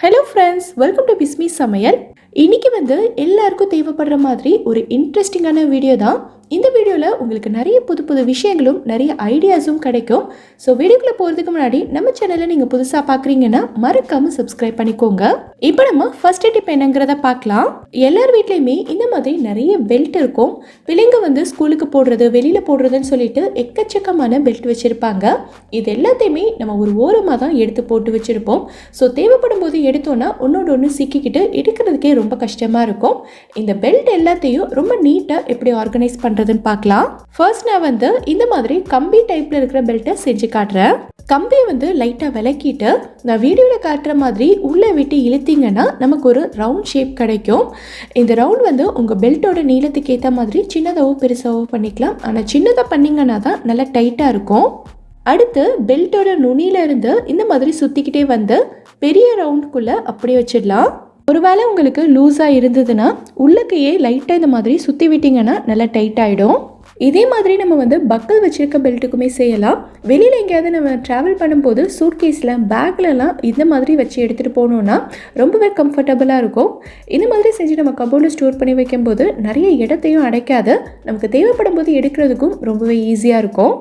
Hello friends welcome to Bismi சமையல் இன்னைக்கு வந்து எல்லாருக்கும் தேவைப்படுற மாதிரி ஒரு இன்ட்ரெஸ்டிங்கான வீடியோ தான் இந்த வீடியோவில் உங்களுக்கு நிறைய புது புது விஷயங்களும் நிறைய ஐடியாஸும் கிடைக்கும். ஸோ வீடியோக்குள்ளே போகிறதுக்கு முன்னாடி நம்ம சேனலை நீங்கள் புதுசாக பார்க்குறீங்கன்னா மறக்காமல் சப்ஸ்கிரைப் பண்ணிக்கோங்க. இப்போ நம்ம ஃபர்ஸ்ட் டிப் என்னங்கிறத பார்க்கலாம் எல்லார் வீட்லேயுமே இந்த மாதிரி நிறைய பெல்ட் இருக்கும். பிள்ளைங்க வந்து ஸ்கூலுக்கு போடுறது வெளியில் போடுறதுன்னு சொல்லிட்டு எக்கச்சக்கமான பெல்ட் வச்சுருப்பாங்க. இது எல்லாத்தையுமே நம்ம ஒரு ஓரமாக தான் எடுத்து போட்டு வச்சுருப்போம். ஸோ தேவைப்படும் போது எடுத்தோன்னா ஒன்றோட ஒன்று சிக்கிக்கிட்டு எடுக்கிறதுக்கே ரொம்ப கஷ்டமாக இருக்கும். இந்த பெல்ட் எல்லாத்தையும் ரொம்ப நீட்டாக எப்படி ஆர்கனைஸ் பண்ணுறது பண்ணுறதுன்னு பார்க்கலாம். ஃபர்ஸ்ட் நான் வந்து இந்த மாதிரி கம்பி டைப்பில் இருக்கிற பெல்ட்டை செஞ்சு காட்டுறேன். கம்பியை வந்து லைட்டாக விளக்கிட்டு நான் வீடியோவில் காட்டுற மாதிரி உள்ளே விட்டு இழுத்தீங்கன்னா நமக்கு ஒரு ரவுண்ட் ஷேப் கிடைக்கும். இந்த ரவுண்ட் வந்து உங்கள் பெல்ட்டோட நீளத்துக்கு ஏற்ற மாதிரி சின்னதாகவோ பெருசாகவோ பண்ணிக்கலாம். ஆனால் சின்னதாக பண்ணிங்கன்னா தான் நல்லா டைட்டாக இருக்கும். அடுத்து பெல்ட்டோட நுனியில இருந்து இந்த மாதிரி சுற்றிக்கிட்டே வந்து பெரிய ரவுண்டுக்குள்ளே அப்படியே வச்சிடலாம். ஒருவேளை உங்களுக்கு லூஸாக இருந்ததுன்னா உள்ளக்கையே லைட்டாக இந்த மாதிரி சுற்றி விட்டிங்கன்னா நல்லா டைட் ஆகிடும் இதே மாதிரி நம்ம வந்து பக்கல் வச்சிருக்க பெல்ட்டுக்குமே செய்யலாம். வெளியில் எங்கேயாவது நம்ம ட்ராவல் பண்ணும்போது சூட்கேஸில் பேக்லலாம் இந்த மாதிரி வச்சு எடுத்துகிட்டு போகணுன்னா ரொம்பவே கம்ஃபர்டபுளாக இருக்கும். இந்த மாதிரி செஞ்சு நம்ம கபோர்டில் ஸ்டோர் பண்ணி வைக்கும்போது நிறைய இடத்தையும் அடைக்காது. நமக்கு தேவைப்படும் போது எடுக்கிறதுக்கும் ரொம்பவே ஈஸியாக இருக்கும்.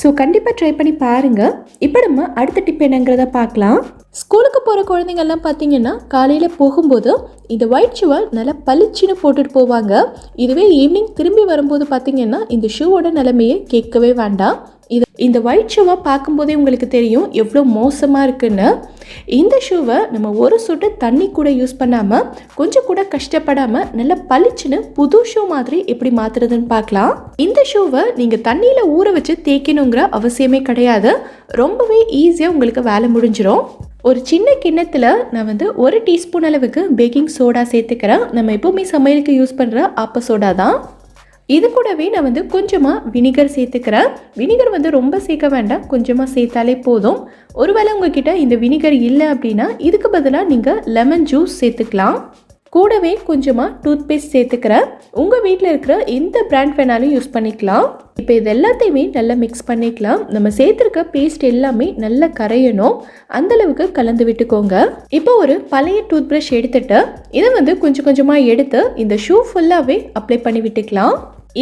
ஸோ கண்டிப்பாக ட்ரை பண்ணி பாருங்கள் இப்போ நம்ம அடுத்த டிப் என்னங்கிறத பார்க்கலாம். ஸ்கூலுக்கு போகிற குழந்தைங்கள்லாம் பார்த்தீங்கன்னா காலையில் போகும்போது இந்த ஒயிட் ஷூவை நல்லா பளிச்சுன்னு போட்டுட்டு போவாங்க. இதுவே ஈவினிங் திரும்பி வரும்போது பார்த்தீங்கன்னா இந்த ஷூவோட நிலைமையை கேட்கவே வேண்டாம். இது இந்த ஒயிட் ஷூவை பார்க்கும்போதே உங்களுக்கு தெரியும் எவ்வளோ மோசமாக இருக்குன்னு. இந்த ஷூவை நம்ம ஒரு சொட்டு தண்ணி கூட யூஸ் பண்ணாமல் கொஞ்சம் கூட கஷ்டப்படாமல் நல்லா பளிச்சுன்னு புது ஷூ மாதிரி எப்படி மாற்றுறதுன்னு பார்க்கலாம். இந்த ஷூவை நீங்கள் தண்ணியில் ஊற வச்சு தேய்க்கணுங்கிற அவசியமே கிடையாது. ரொம்பவே ஈஸியாக உங்களுக்கு வேலை முடிஞ்சிடும் ஒரு சின்ன கிண்ணத்தில் நான் வந்து ஒரு டீஸ்பூன் அளவுக்கு பேக்கிங் சோடா சேர்த்துக்கிறேன். நம்ம எப்போவுமே சமையலுக்கு யூஸ் பண்ணுற ஆப்ப சோடா தான். இது கூடவே நான் வந்து கொஞ்சமாக வினிகர் சேர்த்துக்கிறேன். வினிகர் வந்து ரொம்ப சேர்க்க வேண்டாம். கொஞ்சமாக சேர்த்தாலே போதும். ஒருவேளை உங்ககிட்ட இந்த வினிகர் இல்லை அப்படின்னா இதுக்கு பதிலாக நீங்கள் லெமன் ஜூஸ் சேர்த்துக்கலாம். கூடவே கொஞ்சமாக டூத் பேஸ்ட் சேர்த்துக்கிறேன் உங்கள் வீட்டில் இருக்கிற எந்த பிராண்ட் வேணாலும் யூஸ் பண்ணிக்கலாம். இப்போ இது எல்லாத்தையுமே நல்லா மிக்ஸ் பண்ணிக்கலாம். நம்ம சேர்த்துருக்க பேஸ்ட் எல்லாமே நல்லா கரையணும். அந்தளவுக்கு கலந்து விட்டுக்கோங்க. இப்போ ஒரு பழைய டூத் ப்ரஷ் எடுத்துட்டு இதை வந்து கொஞ்சம் கொஞ்சமாக எடுத்து இந்த ஷூ ஃபுல்லாகவே அப்ளை பண்ணி விட்டுக்கலாம்.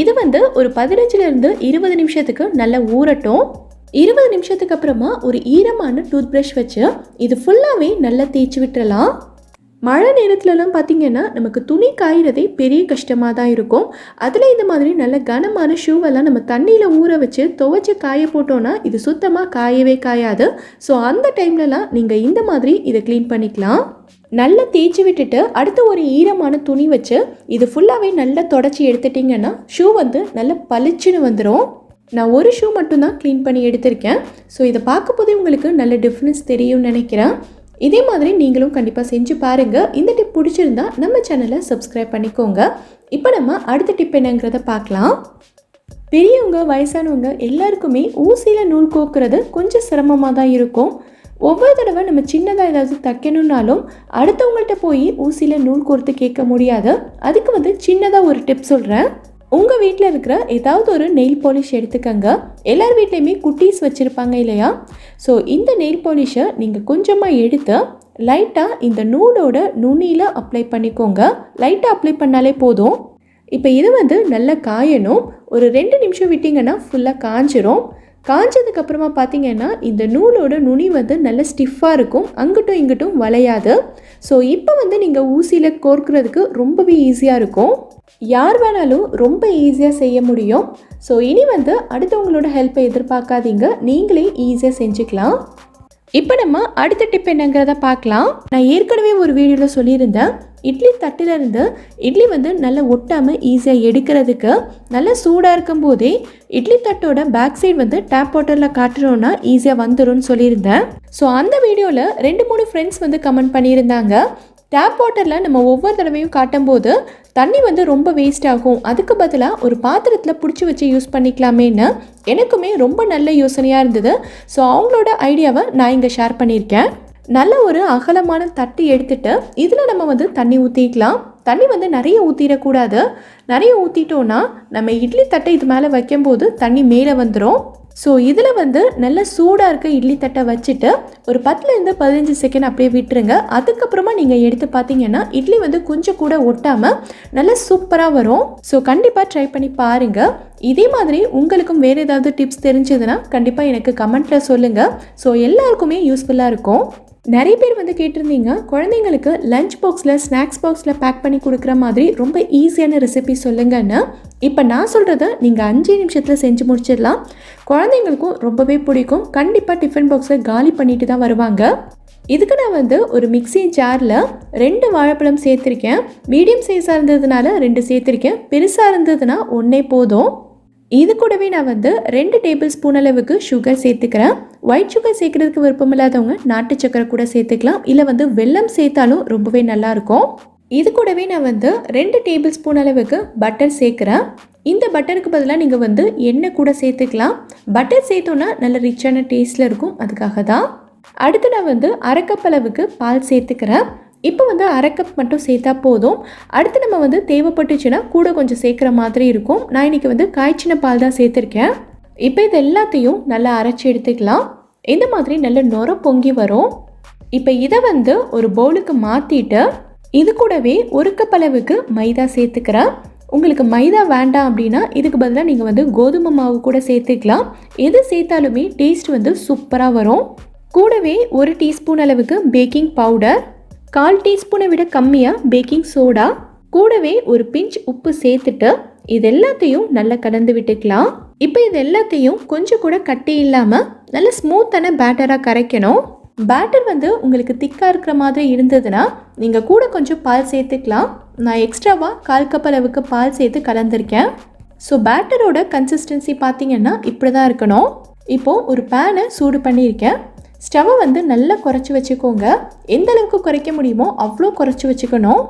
இது வந்து ஒரு பதினஞ்சுலேருந்து இருபது நிமிஷத்துக்கு நல்லா ஊறட்டும். இருபது நிமிஷத்துக்கு அப்புறமா ஒரு ஈரமான டூத் ப்ரஷ் வச்சு இது ஃபுல்லாகவே நல்லா தேய்ச்சி விட்டுறலாம். மழை நேரத்துலலாம் பார்த்தீங்கன்னா நமக்கு துணி காயிறதே பெரிய கஷ்டமாக தான் இருக்கும். அதில் இந்த மாதிரி நல்ல கனமான ஷூவெல்லாம் நம்ம தண்ணியில் ஊற வச்சு துவைச்சி காய போட்டோன்னா இது சுத்தமாக காயவே காயாது. ஸோ அந்த டைம்லலாம் நீங்கள் இந்த மாதிரி இதை க்ளீன் பண்ணிக்கலாம். நல்லா தேய்ச்சி விட்டுட்டு அடுத்து ஒரு ஈரமான துணி வச்சு இது ஃபுல்லாகவே நல்லா தொடச்சி எடுத்துட்டிங்கன்னா ஷூ வந்து நல்லா பளிச்சுன்னு வந்துடும் நான் ஒரு ஷூ மட்டும்தான் க்ளீன் பண்ணி எடுத்திருக்கேன். ஸோ இதை பார்க்க போதே உங்களுக்கு நல்ல டிஃப்ரென்ஸ் தெரியும்னு நினைக்கிறேன். இதே மாதிரி நீங்களும் கண்டிப்பாக செஞ்சு பாருங்கள் இந்த டிப் பிடிச்சிருந்தா நம்ம சேனலை சப்ஸ்கிரைப் பண்ணிக்கோங்க. இப்போ நம்ம அடுத்த டிப் என்னங்கிறத பார்க்கலாம். பெரியவங்க வயசானவங்க எல்லாருக்குமே ஊசியில் நூல் கோக்குறது கொஞ்சம் சிரமமாக தான் இருக்கும். ஒவ்வொரு தடவை நம்ம சின்னதாக ஏதாவது தைக்கணுன்னாலும் அடுத்தவங்கள்ட்ட போய் ஊசியில் நூல் கோர்த்து கேட்க முடியாது. அதுக்கு வந்து சின்னதாக ஒரு டிப் சொல்கிறேன் உங்கள் வீட்டில் இருக்கிற ஏதாவது ஒரு நெயில் பாலிஷ் எடுத்துக்கங்க. எல்லார் வீட்லேயுமே குட்டீஸ் வச்சுருப்பாங்க இல்லையா? ஸோ இந்த நெயில் பாலிஷை நீங்கள் கொஞ்சமாக எடுத்து லைட்டாக இந்த நூலோட நுனியில் அப்ளை பண்ணிக்கோங்க. லைட்டாக அப்ளை பண்ணாலே போதும். இப்போ இது வந்து நல்லா காயணும். ஒரு ரெண்டு நிமிஷம் விட்டிங்கன்னா ஃபுல்லாக காஞ்சிரும். காஞ்சதுக்கப்புறமா பார்த்தீங்கன்னா இந்த நூலோட நுனி வந்து நல்ல ஸ்டிஃபாக இருக்கும். அங்கிட்டும் இங்கிட்டும் வளையாது. ஸோ இப்போ வந்து நீங்கள் ஊசியில் கோர்க்கிறதுக்கு ரொம்பவே ஈஸியாக இருக்கும். யார் வேணாலும் ரொம்ப ஈஸியாக செய்ய முடியும். ஸோ இனி வந்து அடுத்தவங்களோட ஹெல்ப்பை எதிர்பார்க்காதீங்க. நீங்களே ஈஸியாக செஞ்சுக்கலாம். இப்போ நம்ம அடுத்த டிப் என்னங்கிறத பார்க்கலாம். நான் ஏற்கனவே ஒரு வீடியோவில் சொல்லியிருந்தேன். இட்லி தட்டிலிருந்து இட்லி வந்து நல்லா ஒட்டாமல் ஈஸியாக எடுக்கிறதுக்கு நல்லா சூடாக இருக்கும் போதே இட்லி தட்டோட பேக் சைடு வந்து டேப் வாட்டரில் காட்டுறோன்னா ஈஸியாக வந்துடும் சொல்லியிருந்தேன். ஸோ அந்த வீடியோவில் ரெண்டு மூணு ஃப்ரெண்ட்ஸ் வந்து கமெண்ட் பண்ணியிருந்தாங்க. டேப் வாட்டரில் நம்ம ஒவ்வொரு தடவையும் காட்டும்போது தண்ணி வந்து ரொம்ப வேஸ்ட் ஆகும். அதுக்கு பதிலாக ஒரு பாத்திரத்தில் பிடிச்சி வச்சு யூஸ் பண்ணிக்கலாமேன்னு எனக்குமே ரொம்ப நல்ல யோசனையாக இருந்தது. ஸோ அவங்களோட ஐடியாவை நான் இங்கே ஷேர் பண்ணியிருக்கேன். நல்ல ஒரு அகலமான தட்டு எடுத்துட்டு இதில் நம்ம வந்து தண்ணி ஊற்றிக்கலாம் தண்ணி வந்து நிறைய ஊற்றிடக்கூடாது நிறைய ஊற்றிட்டோன்னா நம்ம இட்லி தட்டை இது மேலே வைக்கும்போது தண்ணி மேலே வந்துடும் ஸோ இதில் வந்து நல்ல சூடாக இருக்க இட்லி தட்டை வச்சுட்டு ஒரு பத்துலேருந்து பதினஞ்சு செகண்ட் அப்படியே விட்டுருங்க. அதுக்கப்புறமா நீங்கள் எடுத்து பார்த்தீங்கன்னா இட்லி வந்து கொஞ்சம் கூட ஒட்டாமல் நல்லா சூப்பராக வரும். ஸோ கண்டிப்பாக ட்ரை பண்ணி பாருங்கள் இதே மாதிரி உங்களுக்கும் வேறு ஏதாவது டிப்ஸ் தெரிஞ்சதுன்னா கண்டிப்பாக எனக்கு கமெண்ட்டில் சொல்லுங்கள் ஸோ எல்லாருக்குமே யூஸ்ஃபுல்லாக இருக்கும். நிறைய பேர் வந்து கேட்டிருந்தீங்க குழந்தைங்களுக்கு லஞ்ச் பாக்ஸில் ஸ்நாக்ஸ் பாக்ஸில் பேக் பண்ணி கொடுக்குற மாதிரி ரொம்ப ஈஸியான ரெசிபி சொல்லுங்கன்னு. இப்போ நான் சொல்கிறத நீங்கள் அஞ்சு நிமிஷத்தில் செஞ்சு முடிச்சிடலாம். குழந்தைங்களுக்கும் ரொம்பவே பிடிக்கும். கண்டிப்பாக டிஃபன் பாக்ஸை காலி பண்ணிட்டு தான் வருவாங்க. இதுக்கு நான் வந்து ஒரு மிக்ஸி ஜாரில் ரெண்டு வாழைப்பழம் சேர்த்துருக்கேன். மீடியம் சைஸாக இருந்ததுனால ரெண்டு சேர்த்துருக்கேன். பெருசாக இருந்ததுன்னா ஒன்றே போதும். இது கூடவே நான் வந்து ரெண்டு டேபிள் ஸ்பூன் அளவுக்கு சுகர் சேர்த்துக்கிறேன். ஒயிட் சுகர் சேர்க்கறதுக்கு விருப்பம் இல்லாதவங்க நாட்டு சக்கரை கூட சேர்த்துக்கலாம். இல்லை வந்து வெல்லம் சேர்த்தாலும் ரொம்பவே நல்லாயிருக்கும். இது கூடவே நான் வந்து ரெண்டு டேபிள் ஸ்பூன் அளவுக்கு பட்டர் சேர்க்குறேன். இந்த பட்டருக்கு பதிலாக நீங்கள் வந்து எண்ணெய் கூட சேர்த்துக்கலாம். பட்டர் சேர்த்தோன்னா நல்ல ரிச்சான டேஸ்ட்டில் இருக்கும். அதுக்காக தான் அடுத்து நான் வந்து அரை அளவுக்கு பால் சேர்த்துக்கிறேன். இப்போ வந்து அரை கப் மட்டும் சேர்த்தா போதும். அடுத்து நம்ம வந்து தேவைப்பட்டுச்சுன்னா கூட கொஞ்சம் சேர்க்குற மாதிரி இருக்கும். நான் இன்றைக்கி வந்து காய்ச்சின பால் தான் சேர்த்துருக்கேன். இப்போ இது எல்லாத்தையும் நல்லா அரைச்சி எடுத்துக்கலாம். இந்த மாதிரி நல்ல நுர பொங்கி வரும். இப்போ இதை வந்து ஒரு பவுலுக்கு மாற்றிட்டு இது கூடவே ஒரு கப் அளவுக்கு மைதா சேர்த்துக்கிறேன். உங்களுக்கு மைதா வேண்டாம் அப்படின்னா இதுக்கு பதிலாக நீங்கள் வந்து கோதுமை மாவு கூட சேர்த்துக்கலாம். எது சேர்த்தாலுமே டேஸ்ட் வந்து சூப்பராக வரும். கூடவே ஒரு டீஸ்பூன் அளவுக்கு பேக்கிங் பவுடர் கால் டீஸ்பூனை விட கம்மியாக பேக்கிங் சோடா கூடவே ஒரு பிஞ்ச் உப்பு சேர்த்துட்டு இது எல்லாத்தையும் நல்லா கலந்து விட்டுக்கலாம். இப்போ இது எல்லாத்தையும் கொஞ்சம் கூட கட்டி இல்லாமல் நல்ல ஸ்மூத்தான பேட்டராக கரைக்கணும். பேட்டர் வந்து உங்களுக்கு திக்காக இருக்கிற மாதிரி இருந்ததுன்னா நீங்கள் கூட கொஞ்சம் பால் சேர்த்துக்கலாம். நான் எக்ஸ்ட்ராவாக கால் கப் அளவுக்கு பால் சேர்த்து கலந்துருக்கேன். ஸோ பேட்டரோட கன்சிஸ்டன்சி பார்த்தீங்கன்னா இப்படி தான் இருக்கணும். இப்போது ஒரு பேனை சூடு பண்ணியிருக்கேன். ஸ்டவ்வை வந்து நல்லா குறைச்சி வச்சுக்கோங்க. எந்த அளவுக்கு குறைக்க முடியுமோ அவ்வளோ குறைச்சி வச்சுக்கணும்.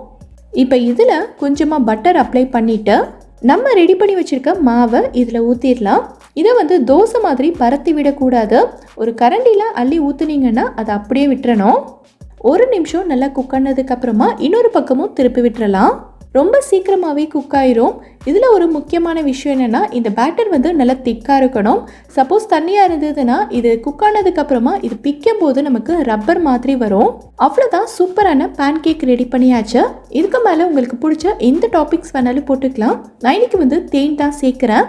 இப்போ இதில் கொஞ்சமாக பட்டர் அப்ளை பண்ணிவிட்டு நம்ம ரெடி பண்ணி வச்சுருக்க மாவை இதில் ஊற்றிடலாம் இதை வந்து தோசை மாதிரி பரத்தி விடக்கூடாது. ஒரு கரண்டியில் அள்ளி ஊற்றுனீங்கன்னா அதை அப்படியே விட்டுறணும். ஒரு நிமிஷம் நல்லா குக் ஆனதுக்கப்புறமா இன்னொரு பக்கமும் திருப்பி விட்டுறலாம். ரொம்ப சீக்கிரமாகவே குக் ஆயிரும். இதில் ஒரு முக்கியமான விஷயம் என்னென்னா இந்த பேட்டர் வந்து நல்லா திக்காக இருக்கணும். சப்போஸ் தண்ணியாக இருந்ததுன்னா இது குக் ஆனதுக்கப்புறமா இது பிக்கும் போது நமக்கு ரப்பர் மாதிரி வரும். அவ்வளோதான் சூப்பரான பேன் கேக் ரெடி பண்ணியாச்சு. இதுக்கு மேலே உங்களுக்கு பிடிச்ச எந்த டாபிக்ஸ் வேணாலும் போட்டுக்கலாம். நான் இன்னைக்கு வந்து தேன் தான் சேர்க்குறேன்.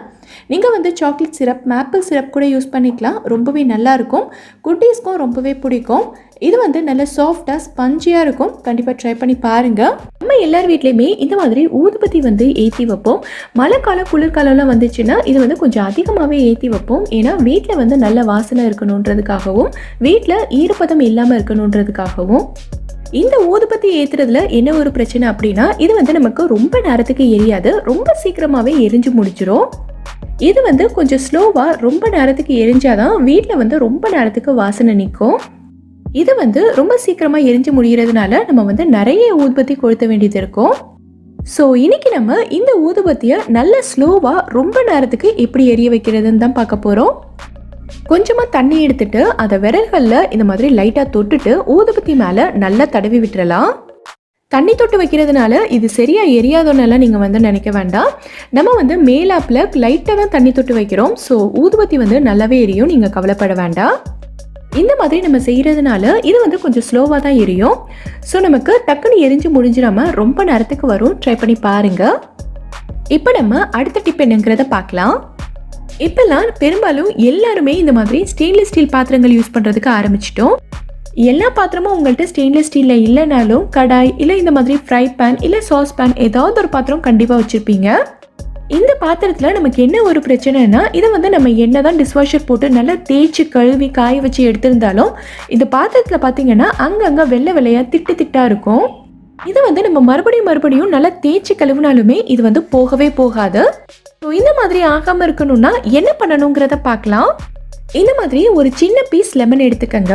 நீங்கள் வந்து சாக்லேட் சிரப் மேப்பிள் சிரப் கூட யூஸ் பண்ணிக்கலாம். ரொம்பவே நல்லாயிருக்கும் குட்டீஸ்க்கும் ரொம்பவே பிடிக்கும். இது வந்து நல்ல சாஃப்டாக ஸ்பஞ்சியாக இருக்கும். கண்டிப்பாக ட்ரை பண்ணி பாருங்கள் நம்ம எல்லார் வீட்லேயுமே இந்த மாதிரி ஊதுபத்தி வந்து ஏற்றி வைப்போம். மழைக்காலம் குளிர்காலம்லாம் வந்துச்சுன்னா இது வந்து கொஞ்சம் அதிகமாகவே ஏற்றி வைப்போம். ஏன்னா வீட்டில் வந்து நல்ல வாசனை இருக்கணுன்றதுக்காகவும் வீட்டில் ஈரப்பதம் இல்லாமல் இருக்கணுன்றதுக்காகவும். இந்த ஊதுபத்தி ஏற்றுறதுல என்ன ஒரு பிரச்சனை அப்படின்னா இது வந்து நமக்கு ரொம்ப நேரத்துக்கு எரியாது. ரொம்ப சீக்கிரமாகவே எரிஞ்சு முடிச்சிடும் இது வந்து கொஞ்சம் ஸ்லோவாக ரொம்ப நேரத்துக்கு எரிஞ்சாதான் வீட்டில் வந்து ரொம்ப நேரத்துக்கு வாசனை நிற்கும் இது வந்து ரொம்ப சீக்கிரமாக எரிஞ்சு முடிகிறதுனால நம்ம வந்து நிறைய ஊதுபத்தி கொளுத்த வேண்டியது இருக்கும். ஸோ இன்றைக்கி நம்ம இந்த ஊதுபத்தியை நல்ல ஸ்லோவாக ரொம்ப நேரத்துக்கு எப்படி எரிய வைக்கிறதுன்னு தான் பார்க்க போகிறோம் கொஞ்சமாக தண்ணி எடுத்துட்டு அதை விரல்களில் இந்த மாதிரி லைட்டாக தொட்டுட்டு ஊதுபத்தி மேலே நல்லா தடவி விட்டுறலாம். தண்ணி தொட்டு வைக்கிறதுனால இது சரியாக எரியாதோன்னெல்லாம் நீங்கள் வந்து நினைக்க வேண்டாம். நம்ம வந்து மேலாப்பில் லைட்டாக தான் தண்ணி தொட்டு வைக்கிறோம். ஸோ ஊதுபத்தி வந்து நல்லாவே எரியும். நீங்கள் கவலைப்பட வேண்டாம். இந்த மாதிரி நம்ம செய்கிறதுனால இது வந்து கொஞ்சம் ஸ்லோவாக தான் எரியும். ஸோ நமக்கு டக்குன்னு எரிஞ்சு முடிஞ்சிடாம ரொம்ப நேரத்துக்கு வரும். ட்ரை பண்ணி பாருங்கள் இப்போ நம்ம அடுத்த டிப் என்னங்கிறத பார்க்கலாம். இப்போல்லாம் பெரும்பாலும் எல்லாருமே இந்த மாதிரி ஸ்டெயின்லெஸ் ஸ்டீல் பாத்திரங்கள் யூஸ் பண்ணுறதுக்கு ஆரம்பிச்சிட்டோம். எல்லா பாத்திரமும் உங்கள்கிட்ட ஸ்டெயின்லெஸ் ஸ்டீலில் இல்லைனாலும் கடாய் இல்லை இந்த மாதிரி ஃப்ரை பேன் இல்லை சாஸ் பேன் ஏதாவது ஒரு பாத்திரம் கண்டிப்பாக வச்சுருப்பீங்க. இந்த பாத்திரத்தில் நமக்கு என்ன ஒரு பிரச்சனைனா இதை வந்து நம்ம என்ன தான் டிஷ்வாஷர் போட்டு நல்லா தேய்ச்சி கழுவி காய வச்சு எடுத்திருந்தாலும் இந்த பாத்திரத்தில் பார்த்தீங்கன்னா அங்கங்கே வெள்ளை வெள்ளையாக திட்டு திட்டாக இருக்கும். இதை வந்து நம்ம மறுபடியும் மறுபடியும் நல்லா தேய்ச்சி கழுவினாலுமே இது வந்து போகவே போகாது. ஸோ இந்த மாதிரி ஆகாமல் இருக்கணும்னா என்ன பண்ணணுங்கிறத பார்க்கலாம். இந்த மாதிரி ஒரு சின்ன பீஸ் லெமன் எடுத்துக்கங்க.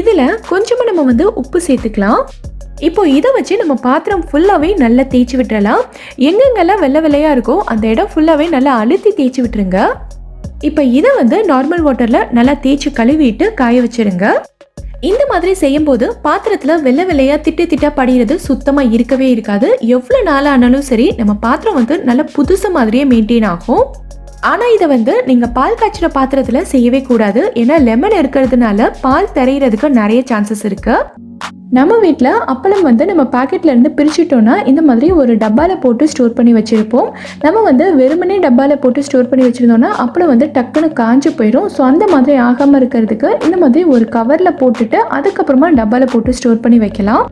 இதில் கொஞ்சமாக நம்ம வந்து உப்பு சேர்த்துக்கலாம். இப்போ இதை வச்சு நம்ம பாத்திரம் ஃபுல்லாகவே நல்லா தேய்ச்சி விட்டுறலாம். எங்கெங்கெல்லாம் வெள்ளை வெள்ளையாக இருக்கோ அந்த இடம் ஃபுல்லாகவே நல்லா அழுத்தி தேய்ச்சி விட்டுருங்க. இப்போ இதை வந்து நார்மல் வாட்டரில் நல்லா தேய்ச்சி கழுவிட்டு காய வச்சிருங்க. இந்த மாதிரி செய்யும்போது பாத்திரத்தில் வெள்ளை வெள்ளையாக திட்டு திட்டா படிகிறது சுத்தமாக இருக்கவே இருக்காது. எவ்வளோ நாள் ஆனாலும் சரி நம்ம பாத்திரம் வந்து நல்ல புதுசு மாதிரியே மெயின்டைன் ஆகும். ஆனால் இதை வந்து நீங்கள் பால் காய்ச்சின பாத்திரத்தில் செய்யவே கூடாது. ஏன்னா லெமன் இருக்கிறதுனால பால் தெரியறதுக்கு நிறைய சான்சஸ் இருக்குது நம்ம வீட்டில் அப்பளம் வந்து நம்ம பாக்கெட்ல இருந்து பிரிச்சுட்டோம்னா இந்த மாதிரி ஒரு டப்பாவில் போட்டு ஸ்டோர் பண்ணி வச்சுருப்போம். நம்ம வந்து வெறுமனே டப்பாவில் போட்டு ஸ்டோர் பண்ணி வச்சுருந்தோன்னா அப்பளம் வந்து டக்குன்னு காஞ்சு போயிடும். ஸோ அந்த மாதிரி ஆகாமல் இருக்கிறதுக்கு இந்த மாதிரி ஒரு கவரில் போட்டுட்டு அதுக்கப்புறமா டப்பாவில் போட்டு ஸ்டோர் பண்ணி வைக்கலாம்.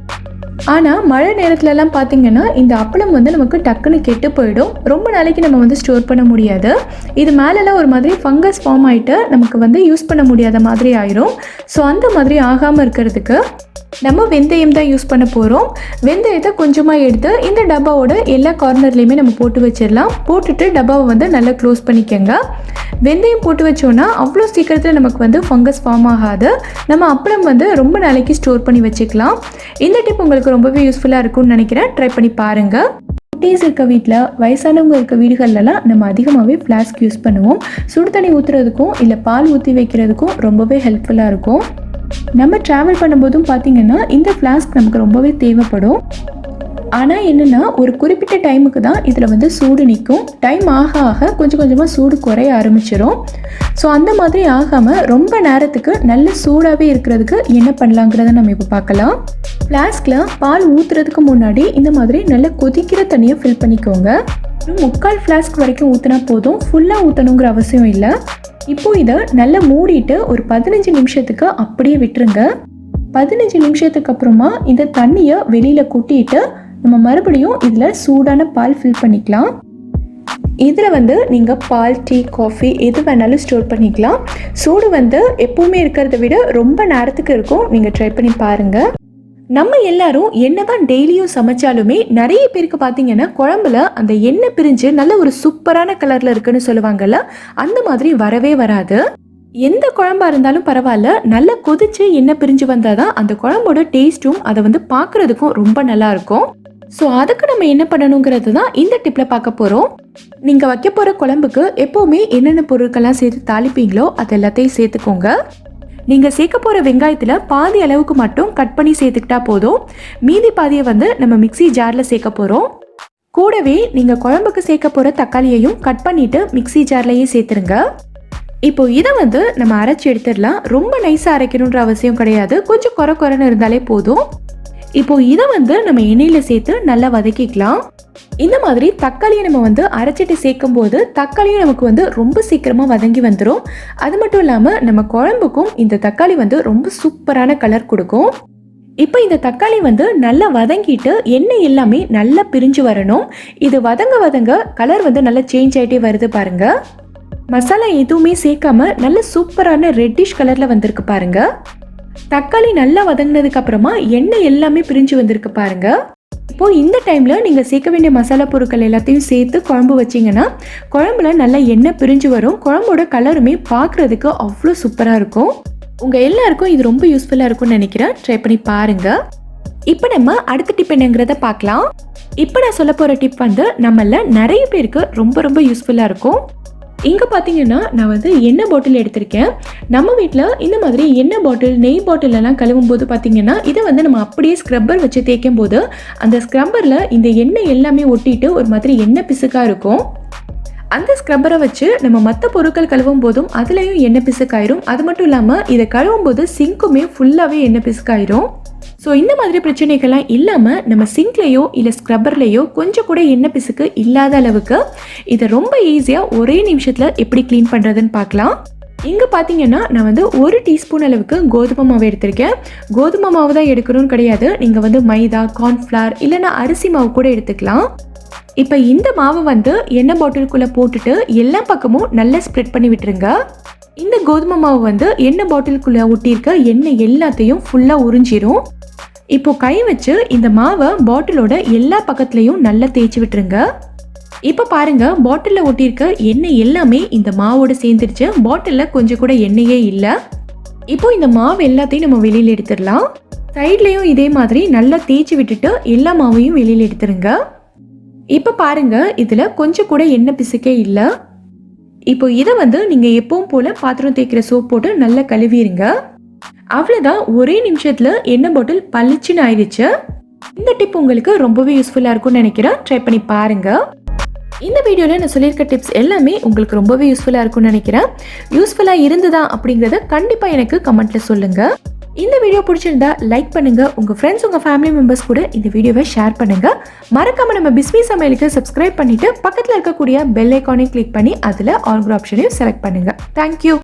ஆனால் மழை நேரத்துலலாம் பார்த்தீங்கன்னா இந்த அப்பளம் வந்து நமக்கு டக்குன்னு கெட்டு போயிடும். ரொம்ப நாளைக்கு நம்ம வந்து ஸ்டோர் பண்ண முடியாது. இது மேலெல்லாம் ஒரு மாதிரி ஃபங்கஸ் ஃபார்ம் ஆகிட்டு நமக்கு வந்து யூஸ் பண்ண முடியாத மாதிரி ஆயிரும். ஸோ அந்த மாதிரி ஆகாமல் இருக்கிறதுக்கு நம்ம வெந்தயம் தான் யூஸ் பண்ண போகிறோம் வெந்தயத்தை கொஞ்சமாக எடுத்து இந்த டப்பாவோட எல்லா கார்னர்லேயுமே நம்ம போட்டு வச்சிடலாம். போட்டுட்டு டப்பாவை வந்து நல்லா க்ளோஸ் பண்ணிக்கோங்க. வெந்தயம் போட்டு வச்சோன்னா அவ்வளோ சீக்கிரத்தில் நமக்கு வந்து ஃபங்கஸ் ஃபார்ம் ஆகாது. நம்ம அப்பளம் வந்து ரொம்ப நாளைக்கு ஸ்டோர் பண்ணி வச்சுக்கலாம். இந்த டிப் உங்களுக்கு ரொம்பவே யூஸ்ஃபுல்லாக இருக்கும்னு நினைக்கிறேன். ட்ரை பண்ணி பாருங்கள் குட்டீஸ் இருக்க வீட்டில் வயசானவங்க இருக்க வீடுகள்லலாம் நம்ம அதிகமாகவே ஃப்ளாஸ்க் யூஸ் பண்ணுவோம். சுடு தண்ணி ஊற்றுறதுக்கும் இல்லை பால் ஊற்றி வைக்கிறதுக்கும் ரொம்பவே ஹெல்ப்ஃபுல்லாக இருக்கும். நம்ம ட்ராவல் பண்ணும்போதும் பார்த்தீங்கன்னா இந்த ஃப்ளாஸ்க் நமக்கு ரொம்பவே தேவைப்படும். ஆனால் என்னென்னா ஒரு குறிப்பிட்ட டைமுக்கு தான் இதில் வந்து சூடு நிற்கும் டைம் ஆக ஆக கொஞ்சம் கொஞ்சமாக சூடு குறைய ஆரம்பிச்சிடும் ஸோ அந்த மாதிரி ஆகாமல் ரொம்ப நேரத்துக்கு நல்ல சூடாகவே இருக்கிறதுக்கு என்ன பண்ணலாங்கிறத நம்ம இப்போ பார்க்கலாம். ஃப்ளாஸ்கில் பால் ஊற்றுறதுக்கு முன்னாடி இந்த மாதிரி நல்ல கொதிக்கிற தண்ணியை ஃபில் பண்ணிக்கோங்க. முக்கால் ஃப்ளாஸ்க் வரைக்கும் ஊற்றினா போதும். ஃபுல்லாக ஊற்றணுங்கிற அவசியம் இல்லை. இப்போ இதை நல்லா மூடிட்டு ஒரு பதினஞ்சு நிமிஷத்துக்கு அப்படியே விட்டுருங்க. பதினஞ்சு நிமிஷத்துக்கு அப்புறமா இந்த தண்ணியை வெளியில் கொட்டிட்டு நம்ம மறுபடியும் இதில் சூடான பால் ஃபில் பண்ணிக்கலாம். இதில் வந்து நீங்கள் பால் டீ காஃபி எது வேணாலும் ஸ்டோர் பண்ணிக்கலாம். சூடு வந்து எப்போவுமே இருக்கிறத விட ரொம்ப நேரத்துக்கு இருக்கும். நீங்கள் ட்ரை பண்ணி பாருங்கள் நம்ம எல்லாரும் என்னதான் டெய்லியும் சமைச்சாலுமே நிறைய பேருக்கு பார்த்தீங்கன்னா குழம்புல அந்த எண்ணெய் பிரிஞ்சு நல்ல ஒரு சூப்பரான கலரில் இருக்குன்னு சொல்லுவாங்கல்ல அந்த மாதிரி வரவே வராது. எந்த குழம்பா இருந்தாலும் பரவாயில்ல நல்லா கொதிச்சு எண்ணெய் பிரிஞ்சு வந்தால் தான் அந்த குழம்போட டேஸ்ட்டும் அதை வந்து பார்க்கறதுக்கும் ரொம்ப நல்லா இருக்கும். ஸோ அதுக்கு நம்ம என்ன பண்ணணுங்கிறது தான் இந்த டிப்பில் பார்க்க போகிறோம் நீங்கள் வைக்க போகிற குழம்புக்கு எப்போவுமே என்னென்ன பொருட்கள்லாம் சேர்த்து தாளிப்பீங்களோ அது எல்லாத்தையும் சேர்த்துக்கோங்க. நீங்கள் சேர்க்க போகிற வெங்காயத்தில் பாதி அளவுக்கு மட்டும் கட் பண்ணி சேர்த்துக்கிட்டா போதும். மீதி பாதியை வந்து நம்ம மிக்ஸி ஜாரில் சேர்க்க போகிறோம் கூடவே நீங்கள் குழம்புக்கு சேர்க்க போகிற தக்காளியையும் கட் பண்ணிவிட்டு மிக்ஸி ஜார்லேயே சேர்த்துருங்க. இப்போ இதை வந்து நம்ம அரைச்சி எடுத்துடலாம். ரொம்ப நைஸாக அரைக்கணுன்ற அவசியம் கிடையாது. கொஞ்சம் குறை குறைன்னு இருந்தாலே போதும். இப்போ இதை வந்து நம்ம எண்ணெயில் சேர்த்து நல்லா வதக்கிக்கலாம். இந்த மாதிரி தக்காளியை நம்ம வந்து அரைச்சிட்டு சேர்க்கும் போது தக்காளியும் நமக்கு வந்து ரொம்ப சீக்கிரமாக வதங்கி வந்துடும் அது மட்டும் இல்லாமல் நம்ம குழம்புக்கும் இந்த தக்காளி வந்து ரொம்ப சூப்பரான கலர் கொடுக்கும். இப்போ இந்த தக்காளி வந்து நல்லா வதங்கிட்டு எண்ணெய் எல்லாமே நல்லா பிரிஞ்சு வரணும். இது வதங்க வதங்க கலர் வந்து நல்லா சேஞ்ச் ஆகிட்டே வருது பாருங்க. மசாலா எதுவுமே சேர்க்காம நல்ல சூப்பரான ரெட்டிஷ் கலரில் வந்திருக்கு பாருங்கள் தக்காளி நல்லா வதங்கினதுக்கு அப்புறமா எண்ணெய் எல்லாமே பிரிஞ்சு வந்திருக்கு பாருங்க. இப்போ இந்த டைம்ல நீங்க சேர்க்க வேண்டிய மசாலா பொருட்கள் எல்லாத்தையும் சேர்த்து குழம்பு வச்சீங்கன்னா குழம்புல நல்லா எண்ணெய் பிரிஞ்சு வரும். குழம்போட கலருமே பார்க்கறதுக்கு அவ்வளோ சூப்பராக இருக்கும். உங்க எல்லாருக்கும் இது ரொம்ப யூஸ்ஃபுல்லாக இருக்கும்னு நினைக்கிறேன். ட்ரை பண்ணி பாருங்க. இப்போ நம்ம அடுத்த டிப் என்னங்கிறத பார்க்கலாம். இப்போ நான் சொல்ல போகிற டிப் வந்து நம்மள நிறைய பேருக்கு ரொம்ப ரொம்ப யூஸ்ஃபுல்லாக இருக்கும். இங்கே பார்த்தீங்கன்னா நான் வந்து எண்ணெய் பாட்டில் எடுத்திருக்கேன். நம்ம வீட்டில் இந்த மாதிரி எண்ணெய் பாட்டில் நெய் பாட்டிலெல்லாம் கழுவும் போது பார்த்தீங்கன்னா இதை வந்து நம்ம அப்படியே ஸ்க்ரப்பர் வச்சு தேய்க்கும் போது அந்த ஸ்க்ரப்பரில் இந்த எண்ணெய் எல்லாமே ஒட்டிட்டு ஒரு மாதிரி எண்ணெய் பிசுக்காக இருக்கும். அந்த ஸ்க்ரப்பரை வச்சு நம்ம மற்ற பொருட்கள் கழுவும் போதும் அதுலேயும் எண்ணெய் பிசுக்காயிரும். அது மட்டும் இல்லாமல் இதை கழுவும் போது சிங்க்குமே ஃபுல்லாகவே எண்ணெய் பிசுக்காயிரும். ஸோ இந்த மாதிரி பிரச்சனைகள்லாம் இல்லாமல் நம்ம சிங்க்லேயோ இல்லை ஸ்க்ரப்பர்லேயோ கொஞ்சம் கூட எண்ணெய் பிசுக்கு இல்லாத அளவுக்கு இதை ரொம்ப ஈஸியாக ஒரே நிமிஷத்தில் எப்படி க்ளீன் பண்ணுறதுன்னு பார்க்கலாம். இங்கே பார்த்தீங்கன்னா நான் வந்து ஒரு டீஸ்பூன் அளவுக்கு கோதுமை மாவு எடுத்திருக்கேன். கோதுமை மாவு தான் எடுக்கணும்னு கிடையாது. நீங்கள் வந்து மைதா கார்ன்ஃப்ளவர் இல்லைன்னா அரிசி மாவு கூட எடுத்துக்கலாம். இப்போ இந்த மாவை வந்து எண்ணெய் பாட்டிலுக்குள்ளே போட்டுட்டு எல்லா பக்கமும் நல்லா ஸ்ப்ரெட் பண்ணி விட்டுருங்க. இந்த கோதுமை மாவு வந்து எண்ணெய் பாட்டிலுக்குள்ளே ஒட்டியிருக்க எண்ணெய் எல்லாத்தையும் ஃபுல்லாக உறிஞ்சிரும். இப்போ கை வச்சு இந்த மாவை பாட்டிலோட எல்லா பக்கத்துலேயும் நல்லா தேய்ச்சி விட்டுருங்க. இப்போ பாருங்க பாட்டிலில் ஒட்டியிருக்க எண்ணெய் எல்லாமே இந்த மாவோட சேர்ந்துருச்சு. பாட்டிலில் கொஞ்சம் கூட எண்ணெயே இல்லை. இப்போ இந்த மாவு எல்லாத்தையும் நம்ம வெளியில் எடுத்துடலாம். சைட்லேயும் இதே மாதிரி நல்லா தேய்ச்சி விட்டுட்டு எல்லா மாவையும் வெளியில் எடுத்துருங்க. இப்போ பாருங்க இதில் கொஞ்சம் கூட எண்ணெய் பிசுக்கே இல்லை. இப்போ இதை வந்து நீங்கள் எப்பவும் போல் பாத்திரம் தேய்க்கிற சோப் போட்டு நல்லா கழுவிடுங்க அவ்வளோதான் ஒரே நிமிஷத்தில் எண்ணெய் பாட்டில் பளிச்சுன்னு ஆயிடுச்சு. இந்த டிப் உங்களுக்கு ரொம்பவே யூஸ்ஃபுல்லாக இருக்கும்னு நினைக்கிறேன். ட்ரை பண்ணி பாருங்கள் இந்த வீடியோவில் நான் சொல்லியிருக்க டிப்ஸ் எல்லாமே உங்களுக்கு ரொம்பவே யூஸ்ஃபுல்லாக இருக்கும்னு நினைக்கிறேன். யூஸ்ஃபுல்லாக இருந்ததா அப்படிங்கிறத கண்டிப்பாக எனக்கு கமெண்ட்டில் சொல்லுங்கள் இந்த வீடியோ பிடிச்சிருந்தா லைக் பண்ணுங்கள் உங்கள் ஃப்ரெண்ட்ஸ் உங்கள் ஃபேமிலி மெம்பர்ஸ் கூட இந்த வீடியோவை ஷேர் பண்ணுங்கள் மறக்காமல் நம்ம பிஸ்மி சமையலுக்கு சப்ஸ்கிரைப் பண்ணிவிட்டு பக்கத்தில் இருக்கக்கூடிய பெல் ஐக்கானையும் கிளிக் பண்ணி அதில் ஆல்கிற ஆப்ஷனையும் செலக்ட் பண்ணுங்கள் தேங்க்யூ